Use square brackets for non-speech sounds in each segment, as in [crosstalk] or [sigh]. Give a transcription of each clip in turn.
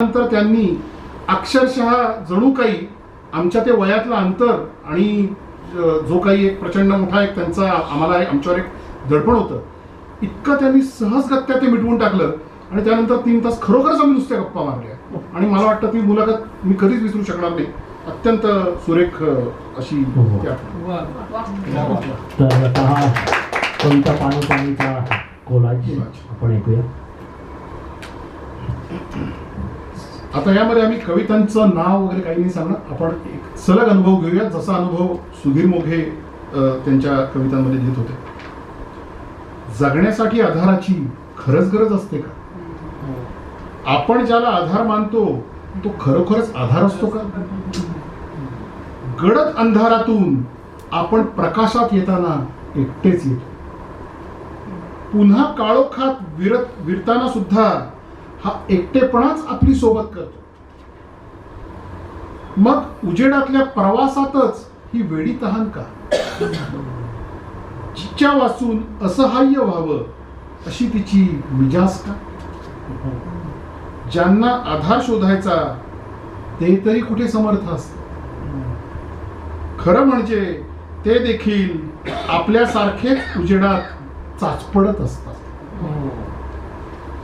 नंतर त्यांनी अक्षरशः जणू काही आमच्या ते वयातलं अंतर आणि जो काही एक प्रचंड मोठा एक त्यांचा आम्हाला एक- आमच्यावर एक दडपण होतं इतकं त्यांनी सहजगत्या ते मिटवून टाकलं आणि त्यानंतर तीन तास खरोखरच आम्ही नुसत्या गप्पा मारल्या आणि मला वाटतं ती मुलाखत मी कधीच विसरू शकणार नाही अत्यंत सुरेख अशी हो. आठवण. तर हा कविता पाणीचा कोलाज. आपण ऐकूया आता यामध्ये आम्ही कवितांचं नाव वगैरे काही नाही सांगणार. आपण एक सलग अनुभव घेऊया जसा अनुभव सुधीर मोघे त्यांच्या कवितांमध्ये देत होते. जगण्यासाठी आधाराची खरंच गरज असते का? आपण ज्याला आधार मानतो तो खरोखरच आधार असतो का? गडद अंधारातून आपण प्रकाशात येताना एकटेच येतो. पुन्हा काळोखात विरत विरताना सुद्धा हा एकटेपणाच आपली सोबत करतो. मग उजेडातल्या प्रवासातच ही वेडी तहान का? जिच्या वाचून असहाय्य व्हावं अशी तिची मिजाज का? ज्यांना आधार शोधायचा ते तरी कुठे समर्थ असत खरं म्हणजे ते देखील आपल्यासारखेच उजेडात चाचपडत असतात.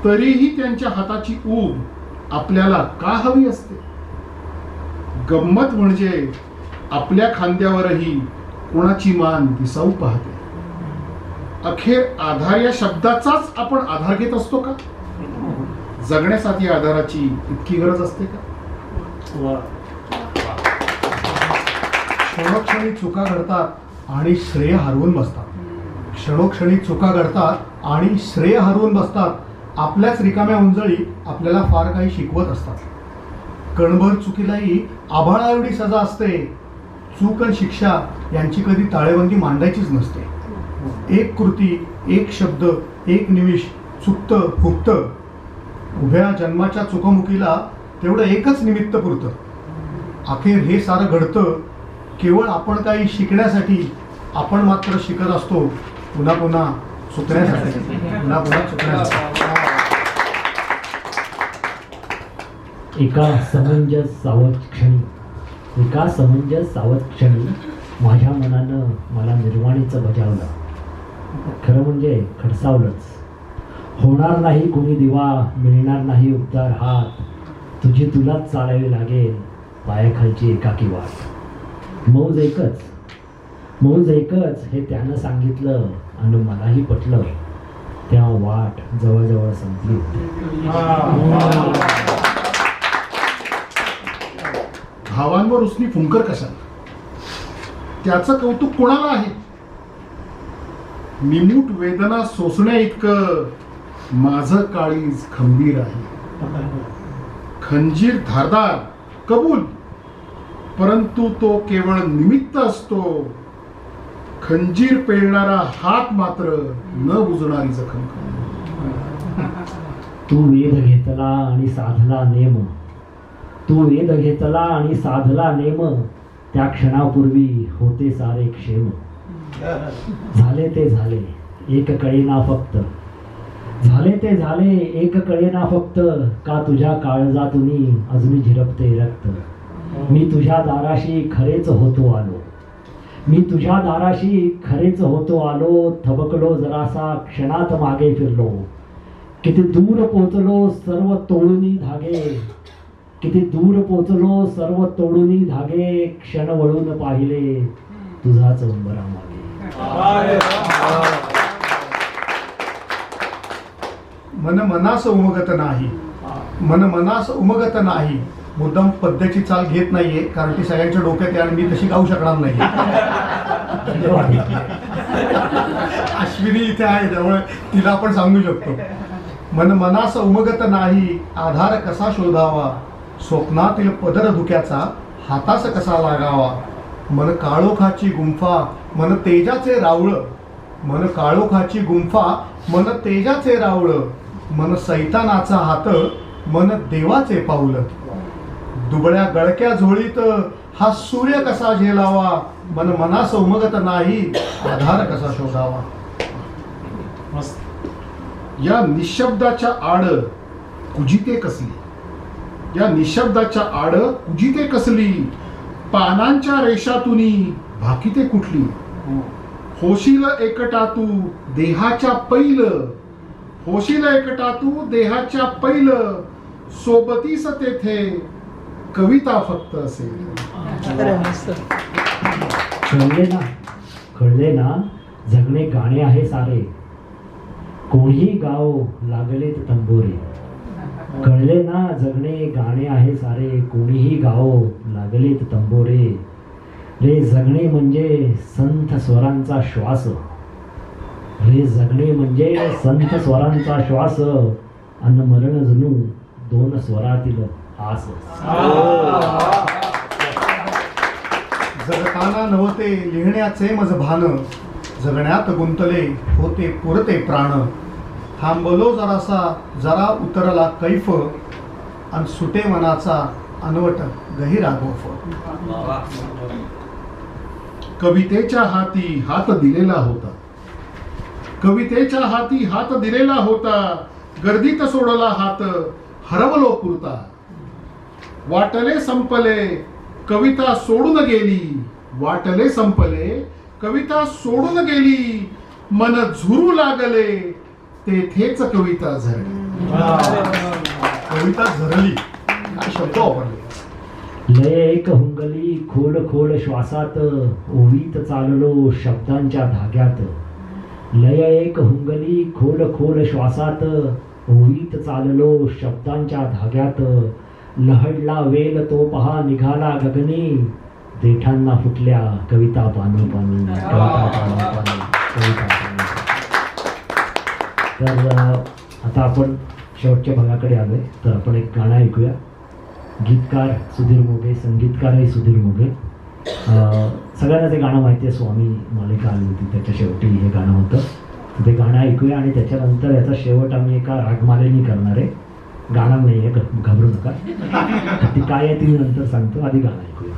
तरीही त्यांच्या हाताची ऊब आपल्याला का हवी असते? गंमत म्हणजे आपल्या खांद्यावरही कोणाची मान दिसाऊ पाहते. अखेर आधार या शब्दाचाच आपण आधार घेत असतो का? जगण्यासाठी आधाराची इतकी गरज असते का? क्षणोक्षणी चुका घडतात आणि श्रेय हरवून बसतात. क्षणोक्षणी चुका घडतात आणि श्रेय हरवून बसतात आपल्याच रिकाम्या उंजळी आपल्याला फार काही शिकवत असतात. कणभर चुकीलाही आभाळा एवढी सजा असते. चूक आणि शिक्षा यांची कधी ताळेबंदी मांडायचीच नसते. एक कृती एक शब्द एक निमिष चुकतं फुकतं उभ्या जन्माच्या चुकमुकीला तेवढं एकच निमित्त पुरतं. अखेर हे सारं घडतं. केवळ आपण काही शिकण्यासाठी आपण मात्र शिकत असतो. पुन्हा पुन्हा चुकण्यासाठी. पुन्हा पुन्हा चुकण्यासाठी. एका समंजस सावध क्षणी एका समंजस सावध क्षणी माझ्या मनानं मला निर्वाणीचं बजावलं. खरं म्हणजे खडसावलंच. होणार नाही कोणी दिवा मिळणार नाही उबदार हात. तुझी तुलाच चालावी लागेल पायाखालची एकाकी वाट. मौज एकच. मौज एकच हे त्यानं सांगितलं आणि मलाही पटलं. तेव्हा वाट जवळजवळ संपली होती. भावांवर उसनी फुंकर कशाला? त्याचं कौतुक कोणाला आहे? निमूट वेदना सोसण्या इतकं माझं काळीज खंबीर आहे. खंजीर धारदार कबूल. परंतु तो केवळ निमित्त असतो. खंजीर पेलणारा हात मात्र न बुजणारी जखम. तू वेध घेतला आणि साधला नेम. तू वेद घेतला आणि साधला नेम त्या क्षणापूर्वी होते सारे क्षेम. झाले ते झाले एक कळेना फक्त. झाले ते झाले एक कळेना फक्त का तुझ्या काळजातून अजून झिरपते रक्त? मी तुझ्या दाराशी खरेच होतो आलो. मी तुझ्या दाराशी खरेच होतो आलो थबकलो जरासा क्षणात मागे फिरलो. किती दूर पोचलो सर्व तोडूनी धागे. किती दूर पोचलो सर्व तोडून धागे क्षण वळून पाहिले. तुझाच उंबरा मागे. मन मनास उमगत नाही. मन मनास उमगत नाही. मुद्दाम पद्धतीची चाल घेत नाहीये कारण ती सगळ्यांच्या डोक्यात आहे आणि मी तशी गाऊ शकणार नाही. अश्विनी इथे आहे त्यामुळे तिला आपण सांगू शकतो. मन मनास उमगत नाही आधार कसा शोधावा? स्वप्नातील पदर धुक्याचा हातास कसा लागावा? मन काळोखाची गुंफा मन तेजाचे रावळ. मन काळोखाची गुंफा मन तेजाचे रावळ. मन सैतानाचा हात मन देवाचे पाऊल. दुबळ्या गळक्या झोळीत हा सूर्य कसा झेलावा? मन मनास उमगत नाही आधार कसा शोधावा? या निशब्दाच्या आड कुजिते कसली? या निशब्दाच्या आड कुजिते कसली? पानांच्या रेषातुनी भाकिते कुठली? होशील एकटा तू देहाच्या पैल. होशील एकटा तू देहाच्या पैल. सोबतीस तेथे कविता फक्त असेल. कळले ना? कळले ना? जगणे गाणे आहे सारे. कोणीही गाव लागलेत तंबोरे. कळले ना जगणे गाणे आहे सारे कोणीही गाव लागलेत तंबोरे. रे जगणे म्हणजे संत स्वरांचा श्वास. रे जगणे म्हणजे संत स्वरांचा श्वास. अन मरण जणू दोन स्वरातील आस. जगताना नव्हते लिहिण्याचे मज भान. जगण्यात गुंतले होते पुरते प्राण. थांबलो जरासा जरा उतरला कैफ आणि सुटे मनाचा अनवट गही राघोफ कवितेच्या हाती हात दिलेला होता. कवितेच्या हाती हात दिलेला होता. गर्दीत सोडला हात हरवलो पुरता वाटले संपले कविता सोडून गेली. वाटले संपले कविता सोडून गेली. मन झुरू लागले तेथेच कविता झरली. कविता झरली. शब्द वापरले? लय एक हुंगली खोल खोल श्वासात ओवीत चाललो शब्दांच्या धाग्यात. लय एक हुंगली खोल खोल श्वासात ओवीत चाललो शब्दांच्या धाग्यात. लहडला वेल तो पहा निघाला गगनी. देठांना फुटल्या कविता पानं पानी. कविता पानं पानी. कविता तर आता आपण शेवटच्या भागाकडे आलोय. तर आपण एक गाणं ऐकूया. गीतकार सुधीर मोघे संगीतकारही सुधीर मोघे. सगळ्यांना ते गाणं माहिती आहे स्वामी मालिका आली होती त्याच्या शेवटी हे गाणं होतं. ते गाणं ऐकूया आणि त्याच्यानंतर याचा शेवट आम्ही एका रागमालेनी करणार आहे. गाणं नाही आहे घाबरू नका. ती काय आहे ती मी नंतर सांगतो आधी गाणं ऐकूया.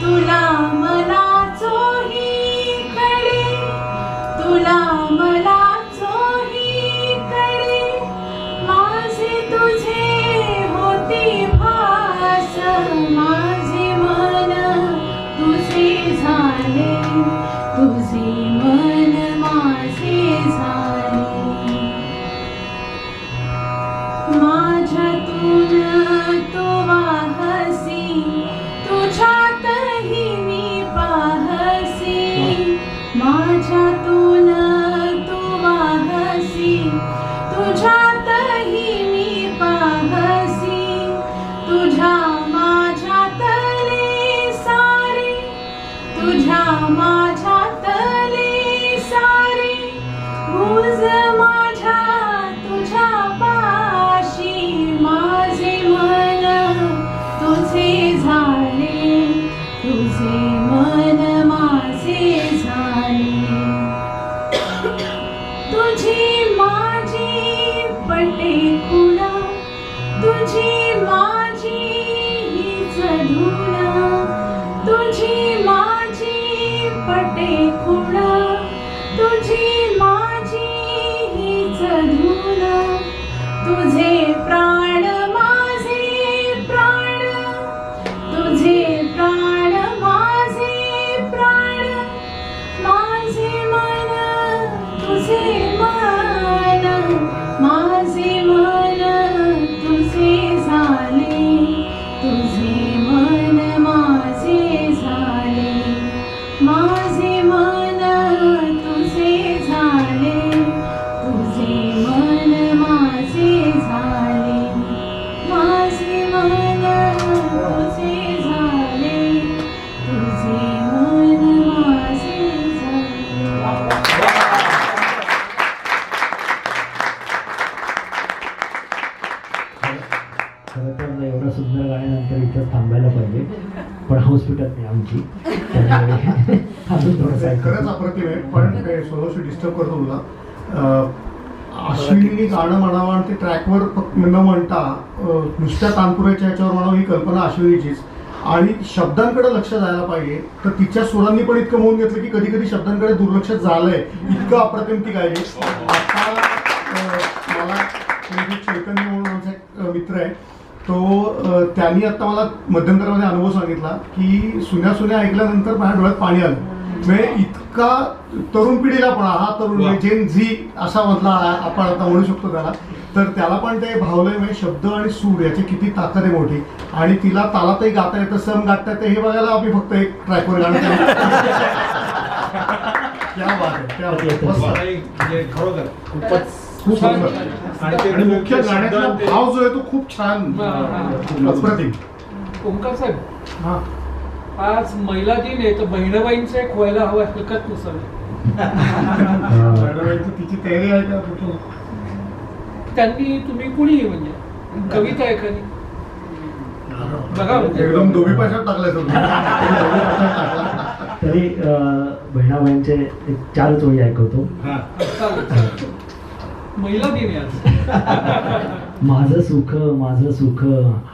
तुला खरं तर एवढं सुंदर गाण्यानंतर इथं थांबायला पाहिजे. पण हॉस्पिटल नाही आमची. [laughs] खरंच. अप्रतिम आहे. पण स्वतःशी डिस्टर्ब करतो तुला. अं, अश्विनीने गाणं म्हणावं आणि ते ट्रॅकवर न म्हणता नुसत्या तानपुऱ्याच्या ह्याच्यावर म्हणावं ही कल्पना अश्विनीचीच. आणि शब्दांकडे लक्ष जायला पाहिजे. तर तिच्या सुरांनी पण इतकं म्हणून घेतलं की कधी कधी शब्दांकडे दुर्लक्ष झालंय. इतकं अप्रतिम ती गायली. आता मला चैतन्य म्हणून आमचा एक अं, मित्र आहे तो त्यांनी आता मला मध्यंतरामध्ये अनुभव सांगितला की सुन्या सुन्या ऐकल्यानंतर माझ्या डोळ्यात पाणी आलं. म्हणजे इतका तरुण पिढीला पण हा तरुण. जेन झी असा मधला आ- आपण आता म्हणू शकतो त्याला. तर त्याला पण ते भावलंय म्हणजे शब्द आणि सूर याची किती ताकद आहे मोठी. आणि तिला तालातही गाता येतं सम गाता येतं हे बघायला आम्ही फक्त एक ट्रॅकवर गाणं. [laughs] क्या बात आहे खरोखर खूपच खूप छान. आणि ते आणि मुख्य गाण्यातला भाव जो आहे तो खूप छान. हा, हा. अप्रतिम. ओंकार साहेब हा. आज महिला दिन आहे तर बहिणबाईंचं एक व्हायला हवं हलकत नसावी तिची तयारी आहे का कुठून त्यांनी तुम्ही कुणी म्हणजे? कविता एखादी बघा म्हणजे. एकदम पैशात टाकलाय. तरी अं, बहिणाबाईंचे एक चारच ओळी ऐकवतो. हा. चालेल. महिला दिन आज. [laughs] माझं सुख माझं सुख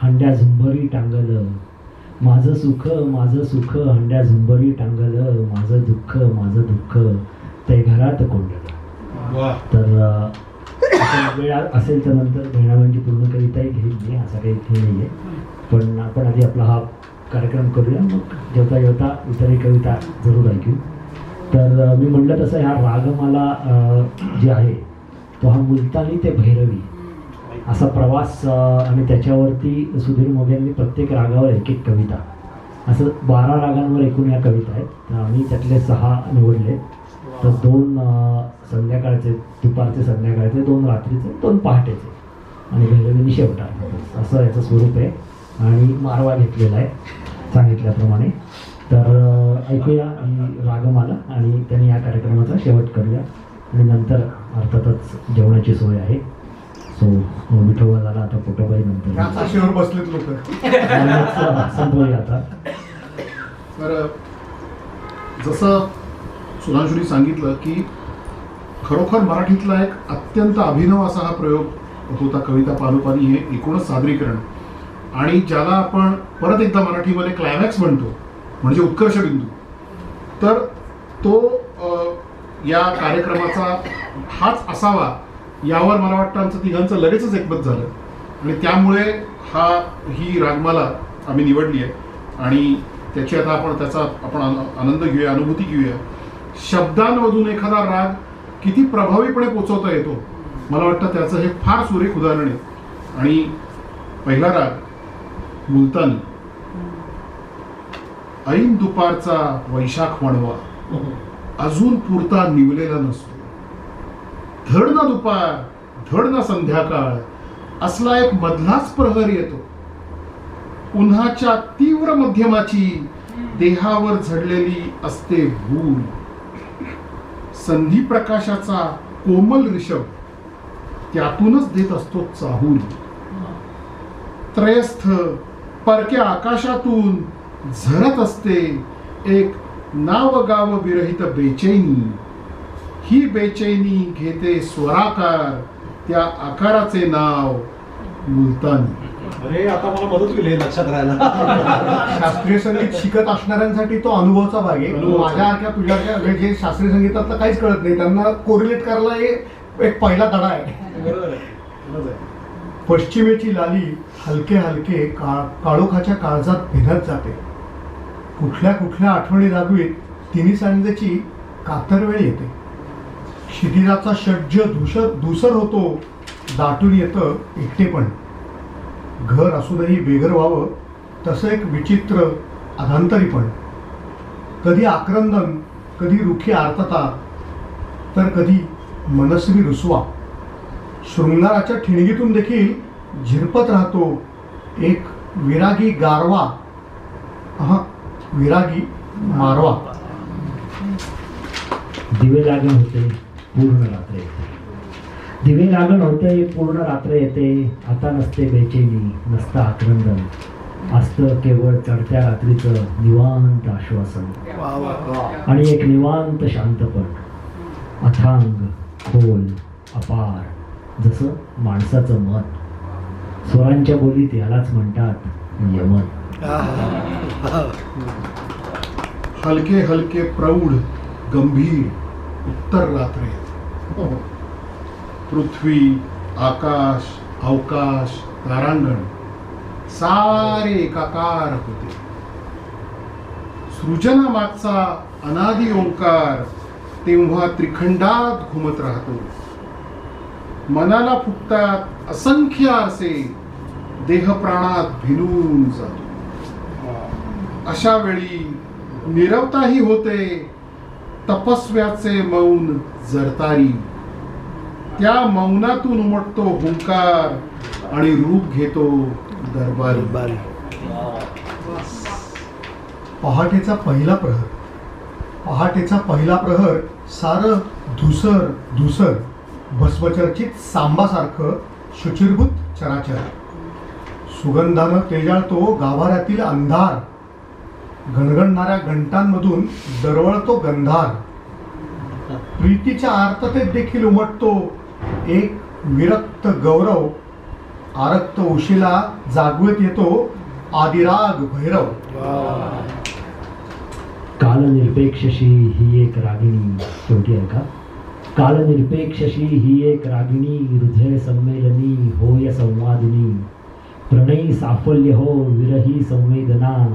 हंड्या झुंबरी टांगल. माझं सुख माझं सुख हंड्या झुंबरी टांगल. माझं दुःख माझं दुःख ते घरात कोंडलं. तर वेळ असेल तर नंतर बहिणाबाईंची पूर्ण कविताही घेईल मी असा काही इथे नाही आहे पण आपण आधी आपला हा कार्यक्रम करूया. मग जेवता जेवता इतरही कविता जरूर ऐकू. तर मी म्हणलं तसं ह्या रागमाला जे आहे हा मुलतानी ते भैरवी. असा प्रवास आणि त्याच्यावरती सुधीर मोघ्यांनी प्रत्येक रागावर एक एक कविता. असं बारा रागांवर एकूण या कविता आहेत. तर आम्ही त्यातले सहा निवडले. तर दोन संध्याकाळचे दुपारचे संध्याकाळचे दोन रात्रीचे दोन पहाटेचे. आणि भैरवीने शेवटा असं याचं स्वरूप आहे. आणि मारवा घेतलेला आहे सांगितल्याप्रमाणे. तर ऐकूया रागमाला आणि त्यांनी या कार्यक्रमाचा शेवट करूया. आणि नंतर अर्थातच जेवणाची सोय आहे. सो विठोबा झाला आता पोटोबाई नंतर बसलेत लोक. संपवूया आता. तर जसं सुधांशुनी सांगितलं की खरोखर मराठीतला एक अत्यंत अभिनव असा हा प्रयोग होता कविता पालोपानी हे एकूणच सादरीकरण. आणि ज्याला आपण परत एकदा मराठीमध्ये क्लायमॅक्स म्हणतो म्हणजे उत्कर्ष बिंदू. तर तो या कार्यक्रमाचा हाच असावा यावर मला वाटतं आमचं तिघांचं लगेचच एकमत झालं. आणि त्यामुळे हा ही रागमाला आम्ही निवडली आहे. आणि त्याची आता आपण त्याचा आपण आन- आनंद घेऊया अनुभूती घेऊया. शब्दांमधून एखादा राग किती प्रभावीपणे पोचवता येतो मला वाटतं त्याचं हे फार सुरेख उदाहरण आहे. आणि पहिला राग मुलतानी. ऐन दुपारचा वैशाख वणवा. अजून पुरता निवलेला नसतो. धड ना दुपार धड ना संध्याकाळ असला एक मधलाच प्रहर येतो. उन्हाच्या तीव्र मध्यमाची देहावर झडलेली असते भूल. संधी प्रकाशाचा कोमल रिषभ त्यातूनच देत असतो चाहूल. त्रयस्थ परक्या आकाशातून झरत असते एक नाव गाव विरहित बेचैनी. ही बेचैनी घेते स्वराकार त्या आकाराचे नाव मुलतानी. अरे आता मला मदत हे लक्षात राहायला. [laughs] शास्त्रीय संगीत शिकत असणाऱ्यांसाठी तो अनुभवाचा भाग आहे. माझ्यासारख्या तुझ्यासारख्या जे शास्त्रीय संगीतातलं काहीच कळत नाही. त्यांना कोरिलेट करायला हे एक पहिला धडा आहे. पश्चिमेची लाली हलके हलके काळ काळोखाच्या काळजात भिनत जाते. कुठल्या कुठल्या आठवणी जागवीत तिन्ही कातर कातरवेळ येते. क्षितिजाचा षड्ज धुसर धुसर होतो दाटून येतं एकटेपण. घर असूनही बेघर व्हावं तसं एक विचित्र अधांतरीपण. कधी आक्रंदन कधी रुखी आर्तता तर कधी मनस्वी रुसवा. शृंगाराच्या ठिणगीतून देखील झिरपत राहतो एक विरागी गारवा. हा विरागी मारवा. दिवे लागण होते पूर्ण रात्र येते. दिवे लागण होते पूर्ण रात्र येते. आता नसते बेचैनी नसतं आक्रंदन. असतं केवळ चढत्या रात्रीचं निवांत आश्वासन. आणि एक निवांत शांतपण. अथांग खोल अपार जसं माणसाचं मन. स्वरांच्या बोलीत यालाच म्हणतात यमन. हलके हलके प्रौढ गंभीर उत्तर रात्र. पृथ्वी आकाश अवकाश तारांगण सारे एकाकार होते. सृजनामागचा अनादी ओंकार तेव्हा त्रिखंडात घुमत राहतो. मनाला फुटतात असंख्य असे देह प्राणात भिनून जातो. अशा वेळी निरवताही होते तपस्व्याचे मौन जरतारी. त्या मौनातून उमटतो हुंकार आणि रूप घेतो दरबारी. पहाटेचा पहिला प्रहर. पहाटेचा पहिला प्रहर सारं धुसर धुसर भस्मचर्चित सांबासारखं शुचिरभूत चराचर. सुगंधानं तेजाळतो गाभाऱ्यातील अंधार. घणघणणाऱ्या घंटांमधून दरवळतो गंधार. प्रीतीच्या आर्ततेत देखील उमटतो एक विरक्त गौरव. आरक्त उशीला जागवत येतो आदिराग भैरव. कालनिरपेक्षशी ही एक रागिणी शेवटी आहे का? कालनिरपेक्षशी ही एक रागिणी हृदय संमेलनी होय संवादिनी. प्रणयी साफल्य हो विरही संवेदना.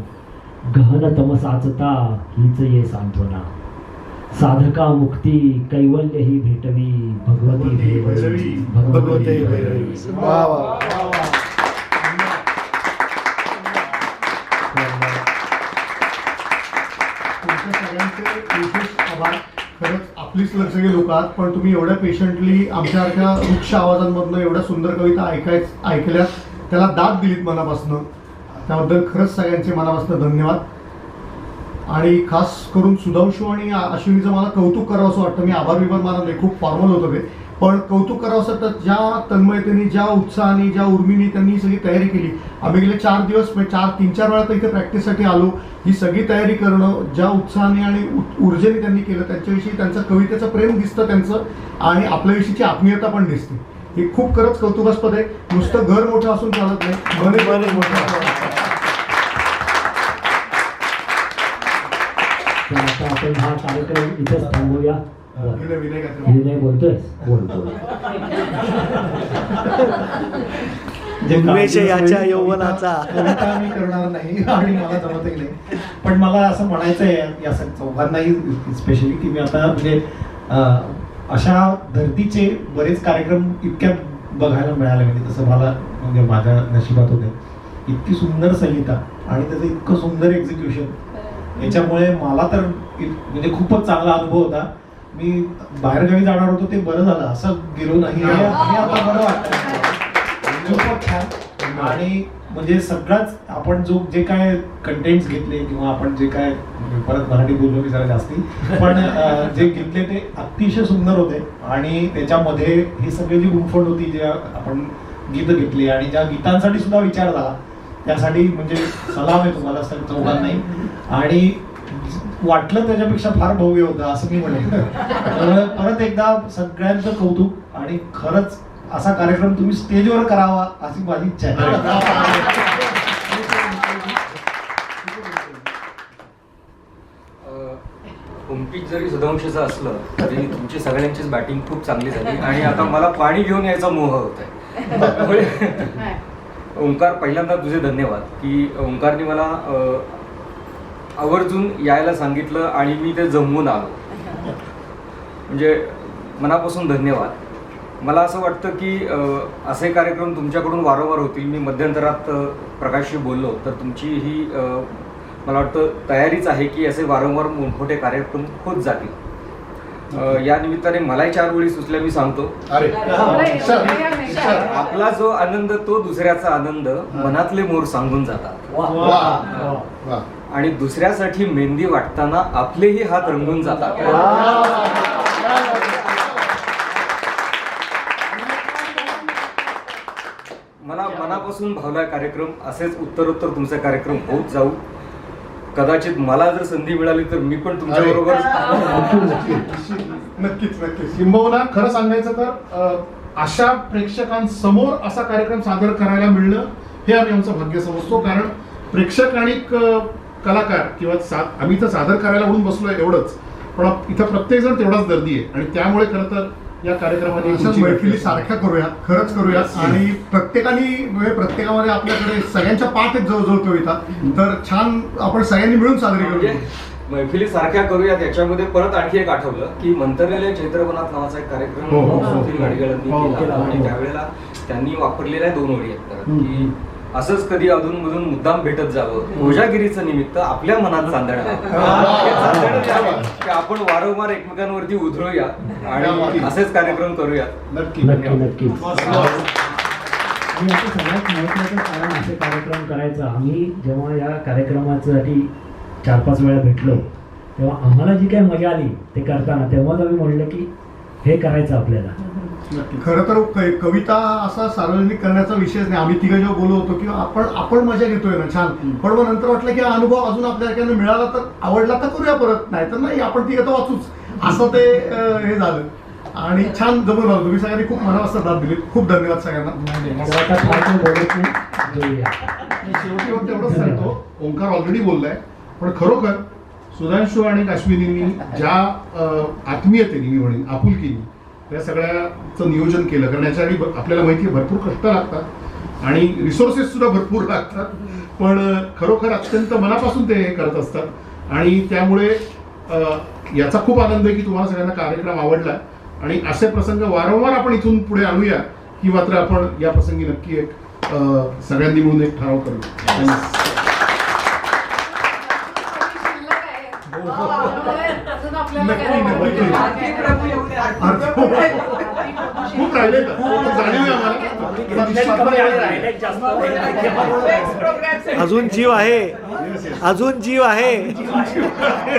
गहन तमसाचता हीच ये सांत्वना. साधका मुक्ती कैवल्य ही भेटवी भगवती खरंच आपलीच सगळे लोक आहात पण तुम्ही एवढ्या पेशंटली आमच्यासारख्या वृक्ष आवाजांमधनं एवढ्या सुंदर कविता ऐकाय ऐकल्या त्याला दाद दिलीत मनापासनं. त्याबद्दल खरंच सगळ्यांचे मनापासून धन्यवाद. आणि खास करून सुधांशू आणि अश्विनीचं मला कौतुक करावं असं वाटतं. मी आभार विभाग मला नाही खूप फॉर्मल होतं ते. पण कौतुक करावं असं तर ज्या तन्मयतेने ज्या उत्साहाने ज्या उर्मीने त्यांनी सगळी तयारी केली. आम्ही गेले चार दिवस म्हणजे चार तीन चार वेळा तर इथे प्रॅक्टिससाठी आलो. ही सगळी तयारी करणं ज्या उत्साहाने आणि उ- ऊर्जेने त्यांनी केलं त्यांच्याविषयी त्यांचं कवितेचं प्रेम दिसतं त्यांचं आणि आपल्याविषयीची आत्मीयता पण दिसते. हे खूप खरंच कौतुकास्पद आहे. नुसतं घर मोठं असून चालत नाही मन मोठं आपण हा कार्यक्रम इथेच थांबवूया विनय बोलतोय? बोल बोल उन्मेष याच्या यौवनाचा. मी करणार नाही आणि मला जमतही नाही. पण मला असं म्हणायचं आहे या चौघांनाही स्पेशली की मी आता म्हणजे अशा धर्तीचे बरेच कार्यक्रम इतक्या बघायला मिळाले म्हणजे तसं मला म्हणजे माझ्या नशिबात होते. इतकी सुंदर संहिता आणि त्याचं इतकं सुंदर एक्झिक्युशन याच्यामुळे मला तर म्हणजे खूपच चांगला अनुभव होता. मी बाहेरगावी जाणार होतो ते बरं झालं. असं गेलो नाही. हे हे आता बरं वाटतं खूपच छान. आणि म्हणजे सगळाच आपण जो जे काय कंटेंट्स घेतले किंवा आपण जे काय परत मराठी बोललो मी जरा जास्ती. पण जे घेतले ते अतिशय सुंदर होते. आणि त्याच्यामध्ये ही सगळी जी गुंफण होती जे आपण गीत घेतली आणि ज्या गीतांसाठी सुद्धा विचार झाला त्यासाठी म्हणजे सलाम आहे तुम्हाला सग चौघांनाही. आणि वाटलं त्याच्यापेक्षा फार भव्य होतं असं मी म्हणेन. तर परत एकदा सगळ्यांचं कौतुक आणि खरंच असा कार्यक्रम तुम्ही स्टेजवर करावा अशी माझी इच्छा आहे. ओमपीक जरी सुधांशीचं असलं तरी तुमची सगळ्यांचीच बॅटिंग खूप चांगली झाली. आणि आता मला पाणी घेऊन यायचा मोह होत आहे [laughs] ओंकार पहिल्यांदा तुझे धन्यवाद की ओंकारने मला आवर्जून यायला सांगितलं आणि मी ते जमवून आलो. म्हणजे मनापासून धन्यवाद. मला असं वाटतं की असे कार्यक्रम तुमच्याकडून वारंवार होतील. मी मध्यंतरात प्रकाशशी बोललो तर तुमची ही मला वाटतं तयारीच आहे की असे वारंवार मोठमोठे कार्यक्रम होत जातील. या निमित्ताने मलाही चार वेळी सुचल्या मी सांगतो. आपला जो आनंद तो दुसऱ्याचा आनंद मनातले मोर सांगून जातात. आणि दुसऱ्यासाठी मेहंदी वाटताना आपलेही हात रंगून जातात. मला मनापासून भावला कार्यक्रम असेच उत्तरोत्तर तुमचे कार्यक्रम होत जाऊ. कदाचित मला जर संधी मिळाली तर मी पण तुमच्या बरोबर नक्कीच नक्कीच. किंबहुना खरं सांगायचं तर अशा प्रेक्षकांसमोर असा कार्यक्रम सादर करायला मिळणं हे आम्ही आमचं भाग्य समजतो. कारण प्रेक्षक आणि कलाकार किंवा सा आम्ही तर सादर करायला म्हणून बसलोय एवढंच. पण इथं प्रत्येक जण तेवढाच गर्दी आहे. आणि त्यामुळे खरं तर या कार्यक्रमाने मैफिली सारख्या करूयात खरंच करूयात आणि प्रत्येकाने म्हणजे प्रत्येकामध्ये आपल्याकडे सगळ्यांच्या पाठ आहेत जवळजवळ कविता तर छान आपण सगळ्यांनी मिळून साजरी म्हणजे करू मैफिली सारख्या करूया त्याच्यामध्ये परत आणखी एक आठवलं की मंतरलेल्या चैत्रवनात नावाचा एक कार्यक्रम हो, हो, हो. सुधीर गाडगेळांनी केला. आणि. त्यावेळेला त्यांनी वापरलेल्या दोन ओळी आहेत की असंच कधी अधून मधून मुद्दाम भेटत जावं. कोजागिरीचं निमित्त आपल्या मनात चांदणं ते आपण वारंवार एकमेकांवरती उधळूया आणि असेच कार्यक्रम करूया नक्की. नक्की सगळ्यात महत्वाचं कारण असे कार्यक्रम करायचं. आम्ही जेव्हा या कार्यक्रमासाठी चार पाच वेळा भेटलो तेव्हा आम्हाला जी काही मजा आली ते करताना तेव्हाच आम्ही म्हणलं की हे करायचं आपल्याला. खरं तर कविता असा सार्वजनिक करण्याचा विषयच नाही. आम्ही तिघं जेव्हा बोललो होतो की आपण आपण मजा घेतोय ना छान. पण मग नंतर वाटलं की हा अनुभव अजून आपल्या एखाद्याने मिळाला तर आवडला तर करूया परत. नाही तर नाही आपण तिघं तर वाचूच. असं ते हे झालं. आणि छान जमून आलो तुम्ही सगळ्यांनी खूप मनापासून दाद दिली खूप धन्यवाद सगळ्यांना. शेवटी फक्त एवढंच सांगतो. ओंकार ऑलरेडी बोललाय. पण खरोखर सुधांशू आणि अश्विनींनी ज्या आत्मीयतेने मी म्हणेन आपुलकीने या सगळ्याचं नियोजन केलं. कारण याच्यासाठी ब- आपल्याला माहिती आहे भरपूर कष्ट लागतात आणि रिसोर्सेस सुद्धा भरपूर लागतात. पण खरोखर अत्यंत मनापासून ते हे करत असतात. आणि त्यामुळे याचा खूप आनंद आहे की तुम्हाला सगळ्यांना कार्यक्रम आवडला. आणि असे प्रसंग वारंवार आपण इथून पुढे आणूया ही मात्र आपण या प्रसंगी नक्की एक सगळ्यांनी मिळून एक ठराव करू धन्यवाद. नक्की, नक्की. खूप राहिले का जाणीव आहे आम्हाला अजून जीव आहे. अजून जीव आहे.